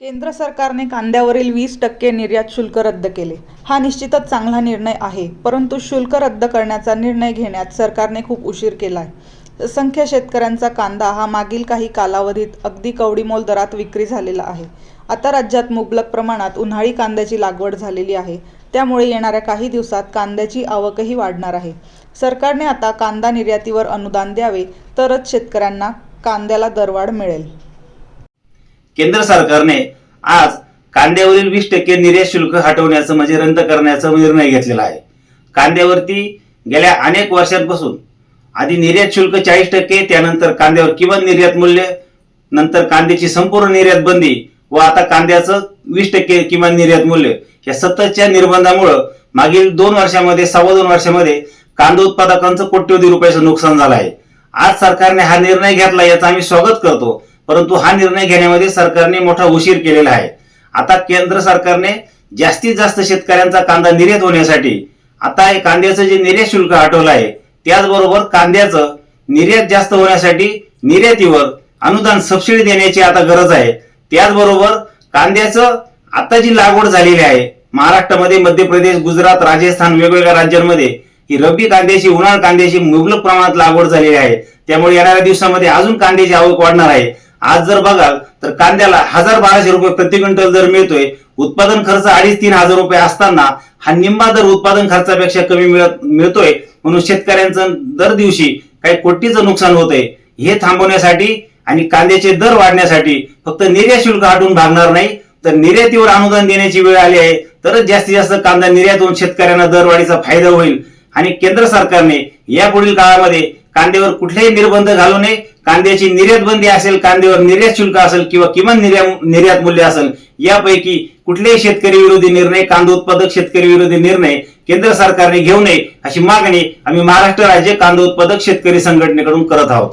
केंद्र सरकारने कांद्यावरील वीस टक्के निर्यात शुल्क रद्द केले. हा निश्चितच चांगला निर्णय आहे परंतु शुल्क रद्द करण्याचा निर्णय घेण्यात सरकारने खूप उशीर केला आहे असंख्य शेतकऱ्यांचा कांदा हा मागील काही कालावधीत अगदी कवडीमोल दरात विक्री झालेला आहे. आता राज्यात मुबलक प्रमाणात उन्हाळी कांद्याची लागवड झालेली आहे. त्यामुळे येणाऱ्या काही दिवसात कांद्याची आवकही वाढणार आहे. सरकारने आता कांदा निर्यातीवर अनुदान द्यावे तरच शेतकऱ्यांना कांद्याला दरवाढ मिळेल. केंद्र सरकारने आज कांद्यावरील वीस टक्के निर्यात शुल्क हटवण्याचं म्हणजे रद्द करण्याचा निर्णय घेतलेला आहे. कांद्यावरती गेल्या अनेक वर्षांपासून आधी निर्यात शुल्क चाळीस टक्के त्यानंतर कांद्यावर किमान निर्यात मूल्य नंतर कांद्याची संपूर्ण निर्यात बंदी व आता कांद्याचं वीस टक्के किमान निर्यात मूल्य या सततच्या निर्बंधामुळं मागील दोन वर्षामध्ये सव्वा दोन वर्षामध्ये कांदा उत्पादकांचं कोट्यवधी रुपयाचं नुकसान झालं आहे. आज सरकारने हा निर्णय घेतला याचं आम्ही स्वागत करतो. परंतु हा निर्णय घेण्यामध्ये सरकारने मोठा उशीर केलेला आहे. आता केंद्र सरकारने जास्तीत जास्त शेतकऱ्यांचा कांदा निर्यात होण्यासाठी आता हे कांद्याचं जे निर्यात शुल्क हटवलं आहे त्याचबरोबर कांद्याचं निर्यात जास्त होण्यासाठी निर्यातीवर अनुदान सबसिडी देण्याची आता गरज आहे. त्याचबरोबर कांद्याचं आता जी लागवड झालेली आहे महाराष्ट्रामध्ये मध्य प्रदेश गुजरात राजस्थान वेगवेगळ्या राज्यांमध्ये ही रब्बी कांद्याची उन्हाळ कांद्याची मुबलक प्रमाणात लागवड झालेली आहे. त्यामुळे येणाऱ्या दिवसामध्ये अजून कांद्याची आवक वाढणार आहे. आज जर बघाल तर कांद्याला हजार बाराशे रुपये प्रति क्विंटल दर मिळतोय. उत्पादन खर्च अडीच तीन हजार रुपये असताना हा निम्मा दर उत्पादन खर्चापेक्षा कमी मिळत मिळतोय. म्हणून शेतकऱ्यांचं दर दिवशी काही कोटीचं नुकसान होतंय. हे थांबवण्यासाठी आणि कांद्याचे दर वाढण्यासाठी फक्त निर्यात शुल्क आढळून भागणार नाही. तर निर्यातीवर अनुदान देण्याची वेळ आली आहे. तरच जास्तीत जास्त कांदा निर्यात होऊन शेतकऱ्यांना दरवाढीचा फायदा होईल. आणि केंद्र सरकारने यापुढील काळामध्ये कांद्यावर कुठलेही निर्बंध घालू नये. कांद्याची निर्यात बंदी असेल कांद्यावर निर्यात शुल्क असेल किंवा किमान निर्या- निर्यात मूल्य असेल यापैकी कुठलेही शेतकरी विरोधी निर्णय कांदा उत्पादक शेतकरी विरोधी निर्णय केंद्र सरकारने घेऊ नये अशी मागणी आम्ही महाराष्ट्र राज्य कांदा उत्पादक शेतकरी संघटनेकडून करत आहोत.